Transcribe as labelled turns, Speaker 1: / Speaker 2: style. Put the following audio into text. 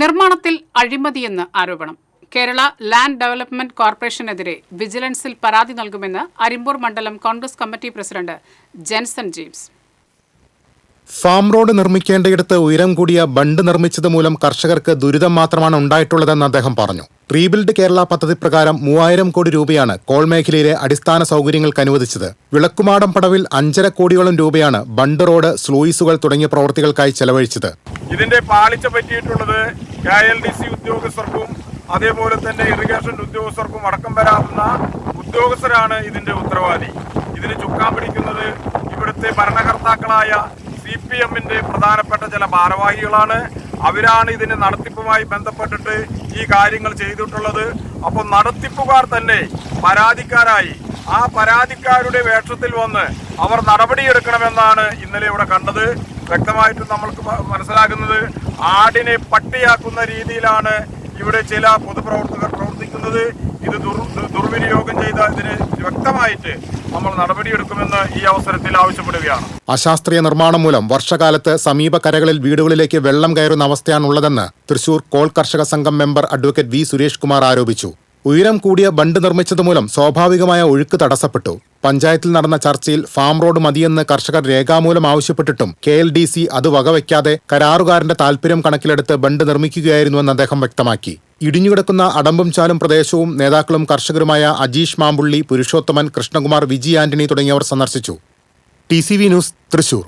Speaker 1: നിർമ്മാണത്തിൽ അഴിമതിയെന്ന് ആരോപണം. കേരള ലാൻഡ് ഡെവലപ്മെന്റ് കോർപ്പറേഷനെതിരെ വിജിലൻസിൽ പരാതി നൽകുമെന്ന് അരിമ്പൂർ മണ്ഡലം Congress committee president Jenson James.
Speaker 2: Farm road നിർമ്മിക്കേണ്ടയിടത്ത് ഉയരം കൂടിയ ബണ്ട് നിർമ്മിച്ചത് മൂലം കർഷകർക്ക് ദുരിതം മാത്രമാണ് ഉണ്ടായിട്ടുള്ളതെന്ന് അദ്ദേഹം പറഞ്ഞു. റീബിൽഡ് കേരള പദ്ധതി പ്രകാരം മൂവായിരം കോടി രൂപയാണ് കോൾ മേഖലയിലെ അടിസ്ഥാന സൗകര്യങ്ങൾക്ക് അനുവദിച്ചത്. വിളക്കുമാടം പടവിൽ അഞ്ചര കോടിയോളം രൂപയാണ് ബണ്ട് റോഡ് സ്ലൂയിസുകൾ തുടങ്ങിയ പ്രവൃത്തികൾക്കായി ചെലവഴിച്ചത്.
Speaker 3: ഇതിന്റെ പാളിച്ച പറ്റിയിട്ടുള്ളത് കെ എൽ ഡി സി ഉദ്യോഗസ്ഥർക്കും അതേപോലെ തന്നെ ഇറിഗേഷൻ ഉദ്യോഗസ്ഥർക്കും അടക്കം വരാവുന്ന ഉദ്യോഗസ്ഥരാണ് ഇതിന്റെ ഉത്തരവാദി. ഇതിന് ചുക്കാൻ പിടിക്കുന്നത് ഇവിടുത്തെ ഭരണകർത്താക്കളായ സി പി എമ്മിന്റെ പ്രധാനപ്പെട്ട ചില ഭാരവാഹികളാണ്. അവരാണ് ഇതിന്റെ നടത്തിപ്പുമായി ബന്ധപ്പെട്ടിട്ട് ഈ കാര്യങ്ങൾ ചെയ്തിട്ടുള്ളത്. അപ്പോൾ നടത്തിപ്പുകാർ തന്നെ പരാതിക്കാരായി. ആ പരാതിക്കാരുടെ വേഷത്തിൽ വന്ന് അവർ നടപടിയെടുക്കണമെന്നാണ് ഇന്നലെ ഇവിടെ കണ്ടത്. വ്യക്തമായിട്ട് നമ്മൾക്ക് മനസ്സിലാക്കുന്നത് ആടിനെ പട്ടിയാക്കുന്ന രീതിയിലാണ് ഇവിടെ ചില പൊതുപ്രവർത്തകർ പ്രവർത്തിക്കുന്നത്. ഇത് ദുർ ദുർവിനിയോഗം ചെയ്ത ഇതിന് വ്യക്തമായിട്ട് നമ്മൾ നടപടിയെടുക്കുമെന്ന് ഈ അവസരത്തിൽ ആവശ്യപ്പെടുകയാണ്.
Speaker 2: അശാസ്ത്രീയ നിർമ്മാണം മൂലം വർഷകാലത്ത് സമീപ കരകളിൽ വീടുകളിലേക്ക് വെള്ളം കയറുന്ന അവസ്ഥയാണുള്ളതെന്ന് തൃശൂർ കോൾ കർഷക സംഘം member advocate V Suresh Kumar ആരോപിച്ചു. ഉയരം കൂടിയ ബണ്ട് നിർമ്മിച്ചത് മൂലം സ്വാഭാവികമായ ഒഴുക്ക് തടസ്സപ്പെട്ടു. പഞ്ചായത്തിൽ നടന്ന ചർച്ചയിൽ ഫാം റോഡ് മതിയെന്ന് കർഷകർ രേഖാമൂലം ആവശ്യപ്പെട്ടിട്ടും കെ എൽ ഡി സി അത് വകവയ്ക്കാതെ കരാറുകാരന്റെ താൽപര്യം കണക്കിലെടുത്ത് ബണ്ട് നിർമ്മിക്കുകയായിരുന്നുവെന്ന് അദ്ദേഹം വ്യക്തമാക്കി. ഇടിഞ്ഞുകിടക്കുന്ന അടമ്പും ചാലും പ്രദേശവും നേതാക്കളും കർഷകരുമായ അജീഷ് മാമ്പുള്ളി പുരുഷോത്തമൻ കൃഷ്ണകുമാർ വിജി ആന്റണി തുടങ്ങിയവർ സന്ദർശിച്ചു. T news Thrissur.